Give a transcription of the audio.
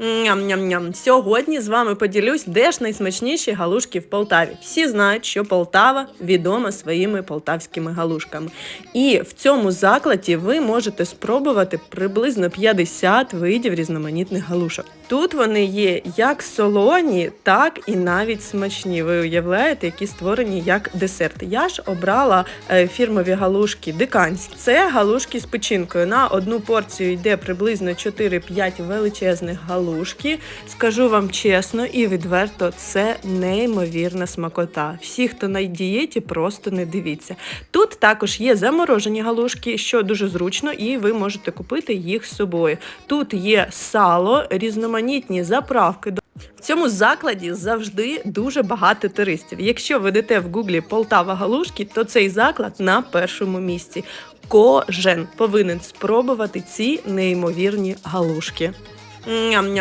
Ням-ням-ням. Сьогодні з вами поділюсь, де ж найсмачніші галушки в Полтаві. Всі знають, що Полтава відома своїми полтавськими галушками. І в цьому закладі ви можете спробувати приблизно 50 видів різноманітних галушок. Тут вони є як солоні, так і навіть смачні. Ви уявляєте, які створені як десерт. Я ж обрала е, фірмові галушки диканські. Це галушки з печінкою. На одну порцію йде приблизно 4-5 величезних галушки. Скажу вам чесно і відверто, це неймовірна смакота. Всі, хто на дієті, просто не дивіться. Тут також є заморожені галушки, що дуже зручно, і ви можете купити їх з собою. Тут є сало, різноманітні заправки. В цьому закладі завжди дуже багато туристів. Якщо ведете в гуглі Полтава Галушки, то цей заклад на першому місці. Кожен повинен спробувати ці неймовірні галушки. Ngầm